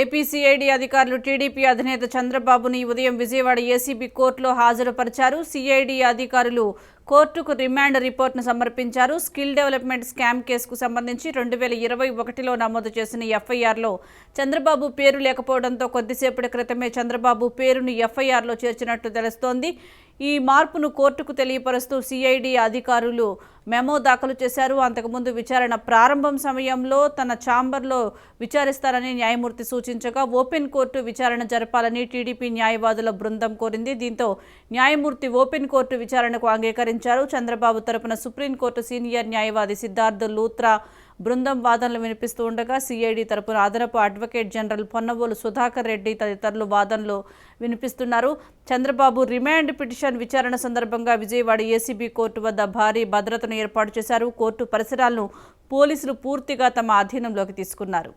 ఏపీసీఐడి అధికారులు టీడీపీ అధినేత చంద్రబాబుని ఉదయం విజయవాడ ఏసీబీ కోర్టులో హాజరుపరిచారు. సిఐడి అధికారులు కోర్టుకు రిమాండ్ రిపోర్ట్ను సమర్పించారు. స్కిల్ డెవలప్మెంట్ స్కామ్ కేసుకు సంబంధించి రెండు వేల ఇరవై ఒకటిలో నమోదు చేసిన ఎఫ్ఐఆర్లో చంద్రబాబు పేరు లేకపోవడంతో కొద్దిసేపటి క్రితమే చంద్రబాబు పేరును ఎఫ్ఐఆర్లో చేర్చినట్టు తెలుస్తోంది. ఈ మార్పును కోర్టుకు తెలియపరుస్తూ సిఐడి అధికారులు మెమో దాఖలు చేశారు. అంతకుముందు విచారణ ప్రారంభం సమయంలో తన ఛాంబర్లో విచారిస్తారని న్యాయమూర్తి సూచించగా ఓపెన్ కోర్టు విచారణ జరపాలని టీడీపీ న్యాయవాదుల బృందం కోరింది. దీంతో న్యాయమూర్తి ఓపెన్ కోర్టు విచారణకు అంగీకరించారు చంద్రబాబు తరపున సుప్రీంకోర్టు సీనియర్ న్యాయవాది సిద్ధార్థ్ లూత్రా బృందం వాదనలు వినిపిస్తూ ఉండగా సిఐడి తరపున అదనపు అడ్వకేట్ జనరల్ పొన్నవోలు సుధాకర్ రెడ్డి తదితరులు వాదనలు వినిపిస్తున్నారు. చంద్రబాబు రిమాండ్ పిటిషన్ విచారణ సందర్భంగా విజయవాడ ఏసీబీ కోర్టు వద్ద భారీ భద్రతను ఏర్పాటు చేశారు. కోర్టు పరిసరాలను పోలీసులు పూర్తిగా తమ అధీనంలోకి తీసుకున్నారు.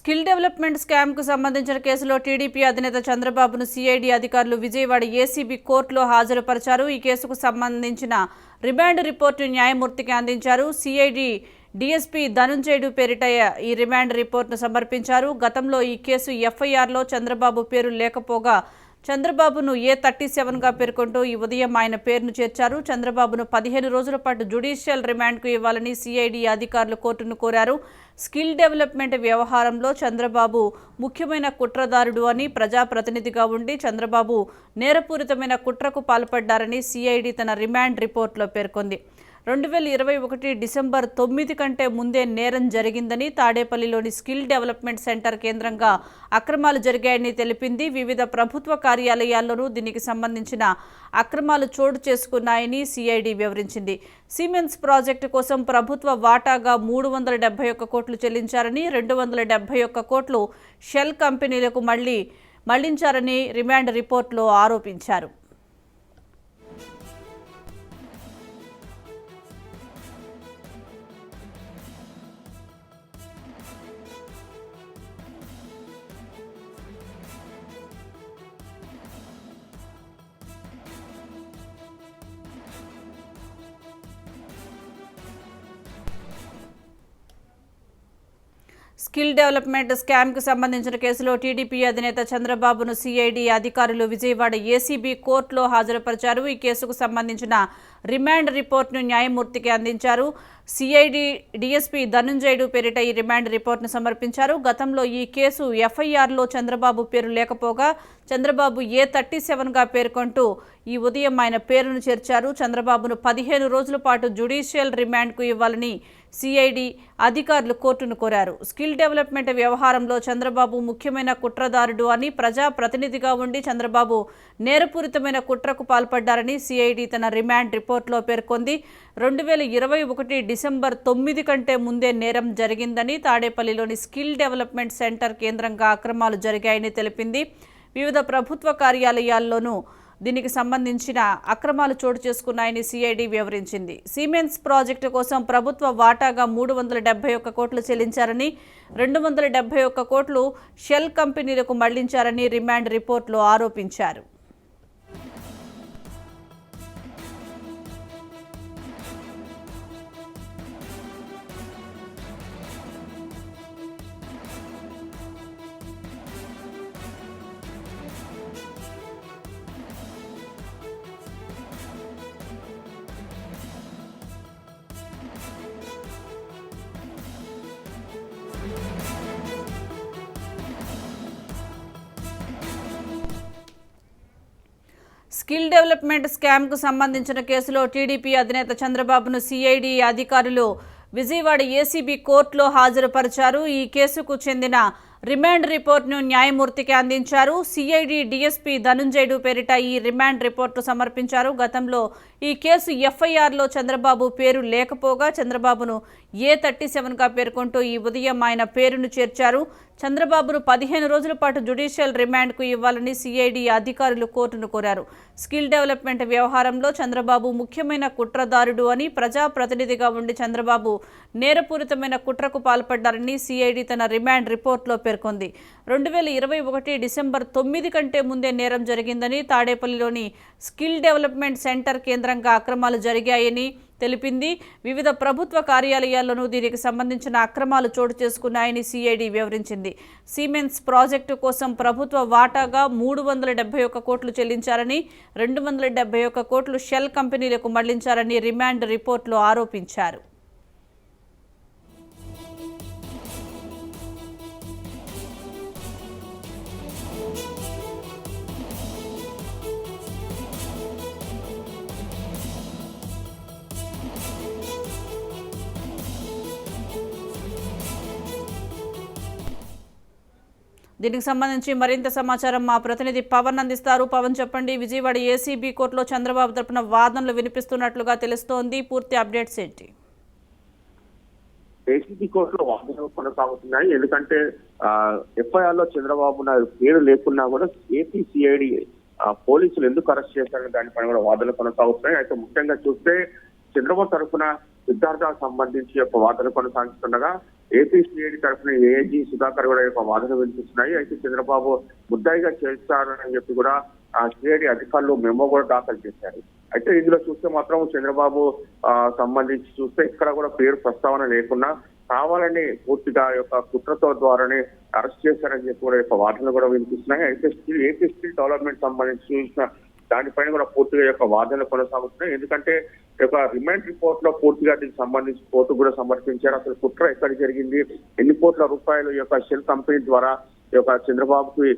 స్కిల్ డెవలప్మెంట్ స్కామ్కు సంబంధించిన కేసులో టీడీపీ అధినేత చంద్రబాబును సిఐడి అధికారులు విజయవాడ ఏసీబీ కోర్టులో హాజరుపరిచారు. ఈ కేసుకు సంబంధించిన రిమాండ్ రిపోర్టు న్యాయమూర్తికి అందించారు. సిఐడి డీఎస్పీ ధనుంజయుడు పేరిట ఈ రిమాండ్ రిపోర్టును సమర్పించారు. గతంలో ఈ కేసు ఎఫ్ఐఆర్లో చంద్రబాబు పేరు లేకపోగా చంద్రబాబును ఏ థర్టీ సెవెన్గా పేర్కొంటూ ఈ ఉదయం ఆయన పేరును చేర్చారు. చంద్రబాబును పదిహేను రోజుల పాటు జ్యుడిషియల్ రిమాండ్కు ఇవ్వాలని సిఐడి అధికారులు కోర్టును కోరారు. స్కిల్ డెవలప్మెంట్ వ్యవహారంలో చంద్రబాబు ముఖ్యమైన కుట్రదారుడు అని ప్రజాప్రతినిధిగా ఉండి చంద్రబాబు నేరపూరితమైన కుట్రకు పాల్పడ్డారని సిఐడి తన రిమాండ్ రిపోర్టులో పేర్కొంది. రెండు వేల ఇరవై ఒకటి డిసెంబర్ తొమ్మిది కంటే ముందే నేరం జరిగిందని తాడేపల్లిలోని స్కిల్ డెవలప్మెంట్ సెంటర్ కేంద్రంగా అక్రమాలు జరిగాయని తెలిపింది. వివిధ ప్రభుత్వ కార్యాలయాల్లోనూ దీనికి సంబంధించిన అక్రమాలు చోటు చేసుకున్నాయని సిఐడి వివరించింది. సిమెన్స్ ప్రాజెక్టు కోసం ప్రభుత్వ వాటాగా మూడు వందల డెబ్బై ఒక్క కోట్లు చెల్లించారని రెండు వందల డెబ్బై ఒక్క కోట్లు షెల్ కంపెనీలకు మళ్ళీ మళ్ళించారని రిమాండ్ రిపోర్టులో ఆరోపించారు. స్కిల్ డెవలప్మెంట్ స్కామ్కు సంబంధించిన కేసులో టీడీపీ అధినేత చంద్రబాబును సిఐడి అధికారులు విజయవాడ ఏసీబీ కోర్టులో హాజరుపరిచారు. ఈ కేసుకు సంబంధించిన రిమాండ్ రిపోర్ట్ను న్యాయమూర్తికి అందించారు. సిఐడి డీఎస్పీ ధనుంజయుడు పేరిట ఈ రిమాండ్ రిపోర్ట్ను సమర్పించారు. గతంలో ఈ కేసు ఎఫ్ఐఆర్లో చంద్రబాబు పేరు లేకపోగా చంద్రబాబు ఏ థర్టీ సెవెన్గా పేర్కొంటూ ఈ ఉదయం ఆయన పేరును చేర్చారు. చంద్రబాబును పదిహేను రోజుల పాటు జ్యుడిషియల్ రిమాండ్కు ఇవ్వాలని సిఐడి అధికారులు కోర్టును కోరారు. స్కిల్ డెవలప్మెంట్ వ్యవహారంలో చంద్రబాబు ముఖ్యమైన కుట్రదారుడు అని ప్రజా ప్రతినిధిగా ఉండి చంద్రబాబు నేరపూరితమైన కుట్రకు పాల్పడ్డారని సిఐడి తన రిమాండ్ రిపోర్టులో పేర్కొంది. రెండు వేల ఇరవై ఒకటి డిసెంబర్ తొమ్మిది కంటే ముందే నేరం జరిగిందని తాడేపల్లిలోని స్కిల్ డెవలప్మెంట్ సెంటర్ కేంద్రంగా అక్రమాలు జరిగాయని తెలిపింది. వివిధ ప్రభుత్వ కార్యాలయాల్లోనూ దీనికి సంబంధించిన అక్రమాలు చోటు చేసుకున్నాయని సిఐడి వివరించింది. సిమెన్స్ ప్రాజెక్టు కోసం ప్రభుత్వ వాటాగా మూడు వందల డెబ్బై ఒక్క కోట్లు చెల్లించారని రెండు వందల డెబ్బై ఒక్క కోట్లు షెల్ కంపెనీలకు మళ్ళించారని రిమాండ్ రిపోర్టులో ఆరోపించారు. స్కిల్ డెవలప్మెంట్ స్కామ్కు సంబంధించిన కేసులో టీడీపీ అధినేత చంద్రబాబును సిఐడి అధికారులు విజయవాడ ఏసీబీ కోర్టులో హాజరుపరిచారు. ఈ కేసుకు చెందిన రిమాండ్ రిపోర్ట్ను న్యాయమూర్తికి అందించారు. సిఐడి డిఎస్పీ ధనుంజయుడు పేరిట ఈ రిమాండ్ రిపోర్టు సమర్పించారు. గతంలో ఈ కేసు ఎఫ్ఐఆర్లో చంద్రబాబు పేరు లేకపోగా చంద్రబాబును ఏ థర్టీ సెవెన్గా పేర్కొంటూ ఈ ఉదయం ఆయన పేరును చేర్చారు. చంద్రబాబును పదిహేను రోజుల పాటు జ్యుడిషియల్ రిమాండ్కు ఇవ్వాలని సిఐడి అధికారులు కోర్టును కోరారు. స్కిల్ డెవలప్మెంట్ వ్యవహారంలో చంద్రబాబు ముఖ్యమైన కుట్రదారుడు అని ప్రజాప్రతినిధిగా ఉండి చంద్రబాబు నేరపూరితమైన కుట్రకు పాల్పడ్డారని సిఐడి తన రిమాండ్ రిపోర్ట్లో పేర్కొంది. రెండు వేల ఇరవై ఒకటి డిసెంబర్ తొమ్మిది కంటే ముందే నేరం జరిగిందని తాడేపల్లిలోని స్కిల్ డెవలప్మెంట్ సెంటర్ కేంద్రంగా అక్రమాలు జరిగాయని తెలిపింది. వివిధ ప్రభుత్వ కార్యాలయాల్లోనూ దీనికి సంబంధించిన అక్రమాలు చోటు చేసుకున్నాయని సిఐడి వివరించింది. సిమెంట్స్ ప్రాజెక్టు కోసం ప్రభుత్వ వాటాగా మూడు వందల డెబ్బై ఒక్క కోట్లు చెల్లించారని రెండు వందల డెబ్బై ఒక్క కోట్లు షెల్ కంపెనీలకు మళ్ళించారని రిమాండ్ రిపోర్టులో ఆరోపించారు. దీనికి సంబంధించి మరింత సమాచారం మా ప్రతినిధి పవన్ అందిస్తారు. పవన్ చెప్పండి విజయవాడ ఏసీబీ కోర్టులో చంద్రబాబు తరపున వాదనలు వినిపిస్తున్నట్లుగా తెలుస్తోంది. పూర్తి అప్డేట్స్ ఏంటి? ఏసీబీ కోర్టులో వాదనలు కొనసాగుతున్నాయి. ఎందుకంటే ఎఫ్ఐఆర్లో చంద్రబాబు నాయుడు పేరు లేకున్నా కూడా ఏపీ సిఐడి పోలీసులు ఎందుకు అరెస్ట్ చేశారనే దానిపైన కూడా వాదనలు కొనసాగుతున్నాయి. అయితే ముఖ్యంగా చూస్తే చంద్రబాబు తరఫున సిద్ధార్థకు సంబంధించి యొక్క వాదనలు కొనసాగిస్తుండగా ఏపీ సిఐడి తరఫున ఏజీ సుధాకర్ కూడా యొక్క వాదన వినిపిస్తున్నాయి. అయితే చంద్రబాబు ముద్దాయిగా చేస్తారని చెప్పి కూడా ఆ సిఐడి అధికారులు మెమో కూడా దాఖలు చేశారు. అయితే ఇందులో చూస్తే మాత్రం చంద్రబాబు ఆ, సంబంధించి చూస్తే ఇక్కడ కూడా పేరు ప్రస్తావన లేకుండా కావాలని పూర్తిగా యొక్క కుట్రతో ద్వారానే అరెస్ట్ చేశారని చెప్పి కూడా యొక్క వార్తలు కూడా వినిపిస్తున్నాయి. అయితే స్కిల్ ఏపీ స్కిల్ డెవలప్మెంట్ సంబంధించి చూసిన దానిపైన కూడా పూర్తిగా యొక్క వాదనలు కొనసాగుతున్నాయి. ఎందుకంటే యొక్క రిమాండ్ రిపోర్ట్లో పూర్తిగా దీనికి సంబంధించి కోర్టు కూడా సమర్పించారు. అసలు కుట్ర ఎక్కడ జరిగింది? ఎన్ని కోట్ల రూపాయలు యొక్క షెల్ కంపెనీ ద్వారా ఈ యొక్క చంద్రబాబుకి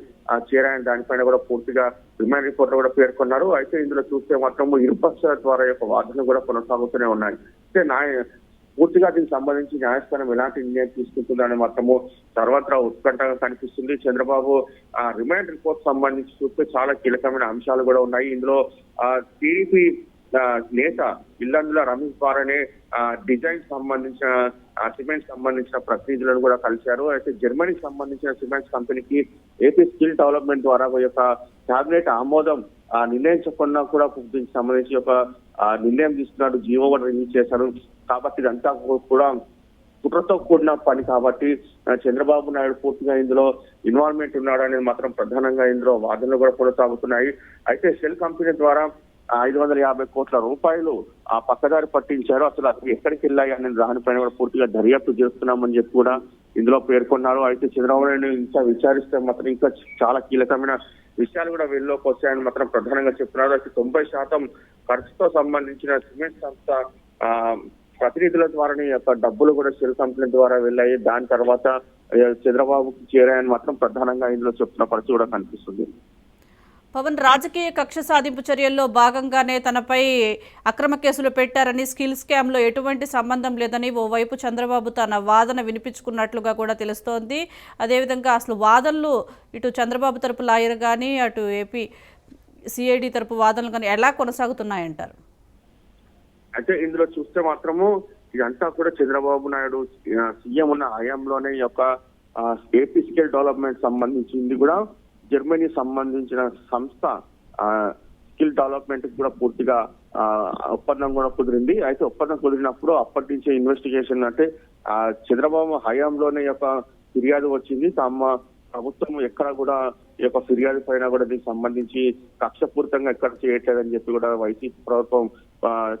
చేరాయని దానిపైన కూడా పూర్తిగా రిమాండ్ రిపోర్ట్లో కూడా పేర్కొన్నారు. అయితే ఇందులో చూస్తే మాత్రం ఇరుపక్షాల ద్వారా యొక్క వాదనలు కూడా కొనసాగుతూనే ఉన్నాయి. అయితే పూర్తిగా దీనికి సంబంధించి న్యాయస్థానం ఎలాంటి నిర్ణయం తీసుకుంటుందని మాత్రము సర్వత్రా ఉత్కంఠగా కనిపిస్తుంది. చంద్రబాబు ఆ రిమాండ్ రిపోర్ట్ సంబంధించి చూస్తే చాలా కీలకమైన అంశాలు కూడా ఉన్నాయి. ఇందులో ఆ టీడీపీ నేత ఇల్లందుల రమేష్ బారనే ఆ, డిజైన్ సంబంధించిన సిమెంట్ సంబంధించిన ప్రతినిధులను కూడా కలిశారు. అయితే జర్మనీకి సంబంధించిన సిమెంట్ కంపెనీకి ఏపీ స్కిల్ డెవలప్మెంట్ ద్వారా ఒక యొక్క ఆమోదం ఆ, నిర్ణయించకుండా కూడా దీనికి సంబంధించి ఒక నిర్ణయం తీసుకున్నాడు జీవో కూడా రిలీజ్ చేశారు. కాబట్టి ఇదంతా కూడా కుట్రతో కూడిన పని కాబట్టి చంద్రబాబు నాయుడు పూర్తిగా ఇందులో ఇన్వాల్వ్మెంట్ ఉన్నాడు అనేది మాత్రం ప్రధానంగా ఇందులో వాదనలు కూడా కొనసాగుతున్నాయి. అయితే షెల్ కంపెనీ ద్వారా ఐదు వందల యాభై కోట్ల రూపాయలు ఆ పక్కదారి పట్టించారు. అసలు అవి ఎక్కడికి వెళ్ళాయి అనే దానిపైన కూడా పూర్తిగా దర్యాప్తు చేస్తున్నామని చెప్పి కూడా ఇందులో పేర్కొన్నారు. అయితే చంద్రబాబు నాయుడు ఇంకా విచారిస్తే మాత్రం ఇంకా చాలా కీలకమైన విషయాలు కూడా వెలుగులోకి వస్తాయని మాత్రం ప్రధానంగా చెప్తున్నారు. అయితే తొంభై శాతం ఖర్చుతో సంబంధించిన సిమెంట్ సంస్థ ఆ ప్రతినిధుల ద్వారానే యొక్క డబ్బులు కూడా షెల్ కంపెనీ ద్వారా వెళ్ళాయి. దాని తర్వాత చంద్రబాబుకి చేరాయని మాత్రం ప్రధానంగా ఇందులో చెప్తున్న పరిస్థితి కూడా కనిపిస్తుంది. పవన్ రాజకీయ కక్ష సాధింపు చర్యల్లో భాగంగానే తనపై అక్రమ కేసులు పెట్టారని స్కిల్ స్కామ్లో ఎటువంటి సంబంధం లేదని ఓవైపు చంద్రబాబు తన వాదన వినిపించుకున్నట్లుగా కూడా తెలుస్తోంది. అదేవిధంగా అసలు వాదనలు ఇటు చంద్రబాబు తరపు లాయర్ కానీ అటు ఏపీ సిఐడి తరపు వాదనలు కానీ ఎలా కొనసాగుతున్నాయంటారు? అయితే ఇందులో చూస్తే మాత్రము ఇదంతా కూడా చంద్రబాబు నాయుడు సీఎం ఉన్న హయాంలోనే యొక్క ఏపీ స్కిల్ డెవలప్మెంట్ సంబంధించింది కూడా. జర్మనీ సంబంధించిన సంస్థ ఆ, స్కిల్ డెవలప్మెంట్కి కూడా పూర్తిగా ఒప్పందం కూడా కుదిరింది. అయితే ఒప్పందం కుదిరినప్పుడు అప్పటి నుంచే ఇన్వెస్టిగేషన్ అంటే ఆ, చంద్రబాబు హయాంలోనే యొక్క ఫిర్యాదు వచ్చింది. తమ ప్రభుత్వం ఎక్కడ కూడా ఈ యొక్క ఫిర్యాదు పైన కూడా దీనికి సంబంధించి కక్షపూరితంగా ఎక్కడ చేయట్లేదని చెప్పి కూడా వైసీపీ ప్రభుత్వం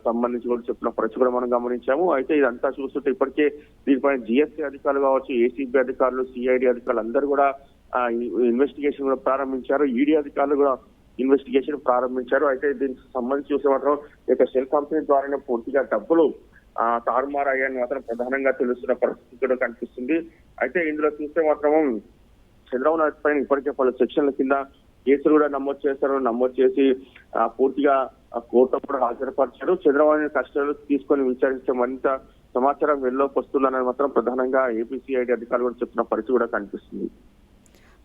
సంబంధించి కూడా చెప్పిన ప్రశ్న కూడా మనం గమనించాము. అయితే ఇదంతా చూస్తుంటే ఇప్పటికే దీనిపైన జిఎస్టీ అధికారులు కావచ్చు ఏసీబీ అధికారులు సిఐడి అధికారులు అందరూ కూడా ఇన్వెస్టిగేషన్ కూడా ప్రారంభించారు. ఈడీ అధికారులు కూడా ఇన్వెస్టిగేషన్ ప్రారంభించారు. అయితే దీనికి సంబంధించి చూసే మాత్రం ఈ యొక్క షెల్ కంపెనీ ద్వారానే పూర్తిగా డబ్బులు తారుమారు తారుమారయ్యాయని మాత్రం ప్రధానంగా తెలుస్తున్న పరిస్థితి కూడా కనిపిస్తుంది. అయితే ఇందులో చూస్తే మాత్రం చంద్రబాబు నాయుడు పైన ఇప్పటికే పలు సెక్షన్ల కింద కేసులు కూడా నమోదు చేశారు. నమోదు చేసి పూర్తిగా ఆ, కోర్టులో కూడా హాజరుపరిచారు. చంద్రబాబు నాయుడు కష్టాలు తీసుకొని విచారించే మరింత సమాచారం వెళ్ళలోకి వస్తుందని మాత్రం ప్రధానంగా ఏపీసీఐడి అధికారులు కూడా చెప్తున్న పరిస్థితి కూడా కనిపిస్తుంది.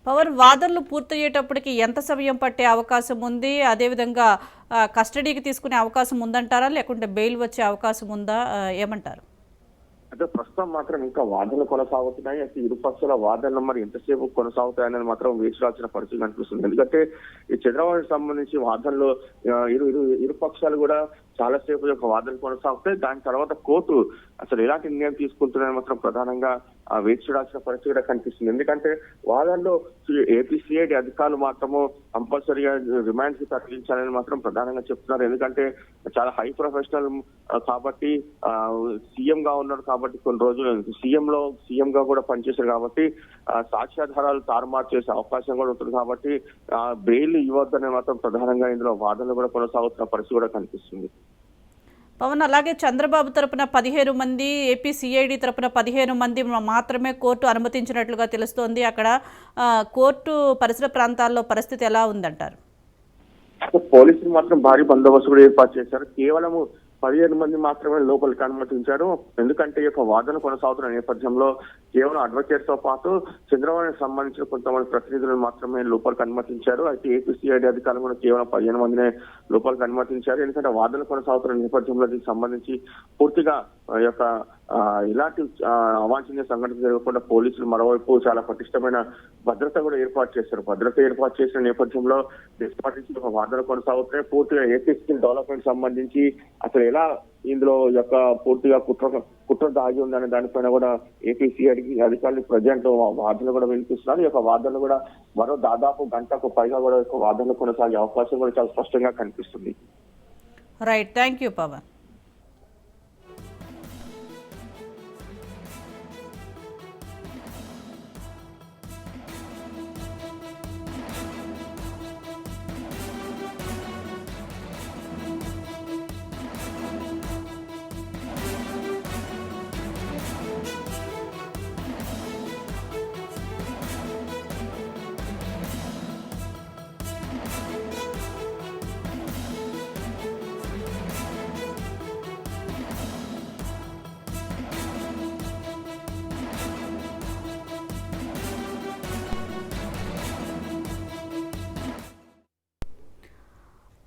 పవర్ వాదనలు పూర్తయ్యేటప్పటికి ఎంత సమయం పట్టే అవకాశం ఉంది? అదేవిధంగా కస్టడీకి తీసుకునే అవకాశం ఉందంటారా? లేకుంటే బెయిల్ వచ్చే అవకాశం ఉందా? ఏమంటారు? అంటే ప్రస్తుతం మాత్రం ఇంకా వాదనలు కొనసాగుతున్నాయి. అయితే ఇరు పక్షాల వాదనలు మరి ఎంతసేపు కొనసాగుతాయని మాత్రం వేచి రాల్సిన పరిస్థితి కనిపిస్తుంది. ఎందుకంటే ఈ చంద్రబాబుకి సంబంధించి వాదనలు ఇరు ఇరు ఇరు పక్షాలు కూడా చాలాసేపు యొక్క వాదనలు కొనసాగుతాయి. దాని తర్వాత కోర్టు అసలు ఎలాంటి నిర్ణయం తీసుకుంటున్నాయని మాత్రం ప్రధానంగా వేచి చూడాల్సిన పరిస్థితి కూడా కనిపిస్తుంది. ఎందుకంటే వాదనలో ఏపీసీఐడి అధికారులు మాత్రము కంపల్సరీగా రిమాండ్స్కి తరలించాలని మాత్రం ప్రధానంగా చెప్తున్నారు. ఎందుకంటే చాలా హై ప్రొఫెషనల్ కాబట్టి సీఎం గా ఉన్నారు కాబట్టి కొన్ని రోజులు సీఎం లో సీఎం గా కూడా పనిచేశారు కాబట్టి సాక్ష్యాధారాలు తారుమారు చేసే అవకాశం కూడా ఉంటుంది కాబట్టి బెయిల్ ఇవ్వద్దనే మాత్రం ప్రధానంగా ఇందులో వాదనలు కూడా కొనసాగుతున్న పరిస్థితి కూడా కనిపిస్తుంది. పవన్ అలాగే చంద్రబాబు తరపున పదిహేను మంది ఏపీ సిఐడి తరపున పదిహేను మంది మాత్రమే కోర్టు అనుమతించినట్లుగా తెలుస్తోంది. అక్కడ కోర్టు పరిసర ప్రాంతాల్లో పరిస్థితి ఎలా ఉందంటారు? పోలీసులు మాత్రం భారీ బందోబస్తు కూడా ఏర్పాటు చేశారు. కేవలము పదిహేను మంది మాత్రమే లోపలికి అనుమతించారు ఎందుకంటే ఈ యొక్క వాదన కొనసాగుతున్న నేపథ్యంలో కేవలం అడ్వకేట్తో పాటు చంద్రబాబు సంబంధించిన కొంతమంది ప్రతినిధులను మాత్రమే లోపలికి అనుమతించారు అయితే ఏపీసీఐడి అధికారులు కూడా కేవలం పదిహేను మందినే లోపలికి అనుమతించారు ఎందుకంటే వాదన కొనసాగుతున్న నేపథ్యంలో దీనికి సంబంధించి పూర్తిగా యొక్క ఇలాంటి అవాంఛనీయ సంఘటన జరగకుండా పోలీసులు మరోవైపు చాలా పటిష్టమైన భద్రత కూడా ఏర్పాటు చేశారు. భద్రత ఏర్పాటు చేసిన నేపథ్యంలో ఎప్పటి నుంచి ఒక వాదన కొనసాగుతున్నాయి. పూర్తిగా ఏపీ స్కిల్ డెవలప్మెంట్ సంబంధించి అసలు ఎలా ఇందులో యొక్క పూర్తిగా కుట్ర కుట్ర దాగి ఉందనే దానిపైన కూడా ఏపీసీఐడి అధికారులు ప్రజెంట్ వాదనలు కూడా వినిపిస్తున్నారు. ఈ యొక్క వాదనలు కూడా మరో దాదాపు గంటకు పైగా కూడా వాదనలు కొనసాగే అవకాశం కూడా చాలా స్పష్టంగా కనిపిస్తుంది. Right thank you Pavan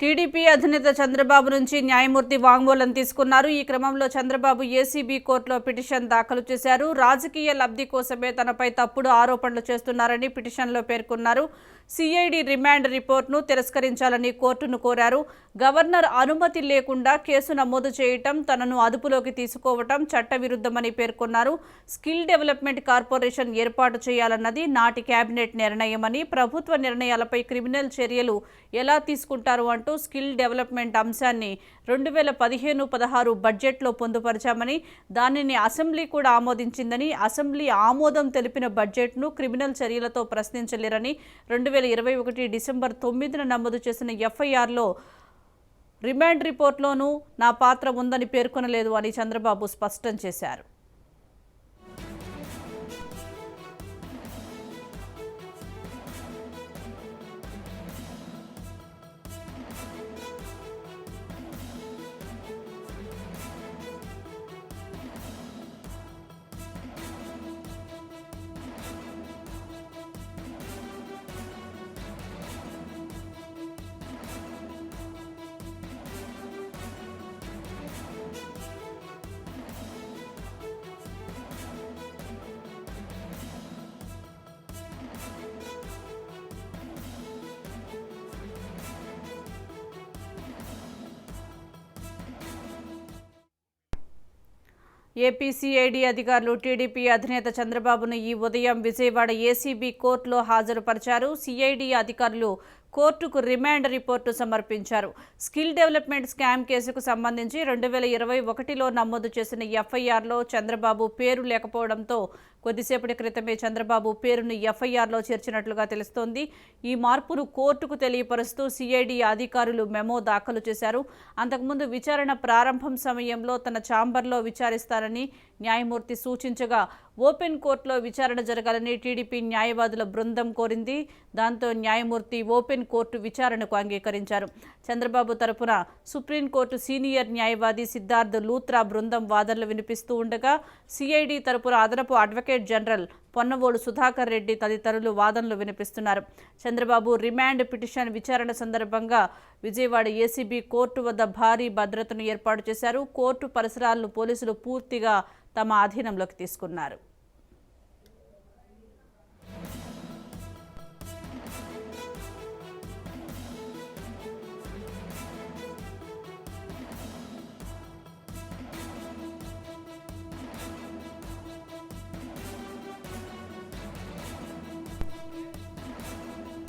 TDP అధినేత చంద్రబాబు నుంచి న్యాయమూర్తి వాంగ్మూలం తీసుకున్నారు. ఈ క్రమంలో చంద్రబాబు ఏసీబీ కోర్టులో పిటిషన్ దాఖలు చేశారు. రాజకీయ లబ్ధి కోసమే తనపై తప్పుడు ఆరోపణలు చేస్తున్నారని పిటిషన్లో పేర్కొన్నారు. సిఐడి రిమాండ్ రిపోర్ట్ను తిరస్కరించాలని కోర్టును కోరారు. గవర్నర్ అనుమతి లేకుండా కేసు నమోదు చేయటం తనను అదుపులోకి తీసుకోవటం చట్టవిరుద్ధమని పేర్కొన్నారు. స్కిల్ డెవలప్మెంట్ కార్పొరేషన్ ఏర్పాటు చేయాలన్నది నాటి కేబినెట్ నిర్ణయమని ప్రభుత్వ నిర్ణయాలపై క్రిమినల్ చర్యలు ఎలా తీసుకుంటారు అంటూ స్కిల్ డెవలప్మెంట్ అంశాన్ని రెండు వేల పదిహేను పదహారు బడ్జెట్లో పొందుపరిచామని దానిని అసెంబ్లీ కూడా ఆమోదించిందని అసెంబ్లీ ఆమోదం తెలిపిన బడ్జెట్ను క్రిమినల్ చర్యలతో ప్రశ్నించలేరని రెండు వేల ఇరవై ఒకటి డిసెంబర్ తొమ్మిదిన నమోదు చేసిన ఎఫ్ఐఆర్లో రిమాండ్ రిపోర్ట్లోనూ నా పాత్ర ఉందని పేర్కొనలేదు అని చంద్రబాబు స్పష్టం చేశారు. ఏపీసీఐడి అధికారులు టీడీపీ అధినేత చంద్రబాబును ఈ ఉదయం విజయవాడ ఏసీబీ కోర్టులో హాజరుపరిచారు. సిఐడి అధికారులు కోర్టుకు రిమాండ్ రిపోర్టు సమర్పించారు. స్కిల్ డెవలప్మెంట్ స్కామ్ కేసుకు సంబంధించి రెండు వేల ఇరవై ఒకటిలో నమోదు చేసిన ఎఫ్ఐఆర్లో చంద్రబాబు పేరు లేకపోవడంతో కొద్దిసేపటి క్రితమే చంద్రబాబు పేరును ఎఫ్ఐఆర్లో చేర్చినట్లుగా తెలుస్తోంది. ఈ మార్పును కోర్టుకు తెలియపరుస్తూ సిఐడి అధికారులు మెమో దాఖలు చేశారు. అంతకుముందు విచారణ ప్రారంభం సమయంలో తన ఛాంబర్లో విచారిస్తారని న్యాయమూర్తి సూచించగా ఓపెన్ కోర్టులో విచారణ జరగాలని టీడీపీ న్యాయవాదుల బృందం కోరింది. దాంతో న్యాయమూర్తి ఓపెన్ కోర్టు విచారణకు అంగీకరించారు. చంద్రబాబు తరపున సుప్రీంకోర్టు సీనియర్ న్యాయవాది సిద్ధార్థ్ లూత్రా బృందం వాదనలు వినిపిస్తూ ఉండగా సిఐడి తరపున అదనపు advocate advocate general Ponnavolu Sudhakar Reddy తదితరులు వాదనలు వినిపిస్తున్నారు. చంద్రబాబు రిమాండ్ పిటిషన్ విచారణ సందర్భంగా విజయవాడ ఏసీబీ కోర్టు వద్ద భారీ భద్రతను ఏర్పాటు చేశారు. కోర్టు పరిసరాలను పోలీసులు పూర్తిగా తమ అధీనంలోకి తీసుకున్నారు.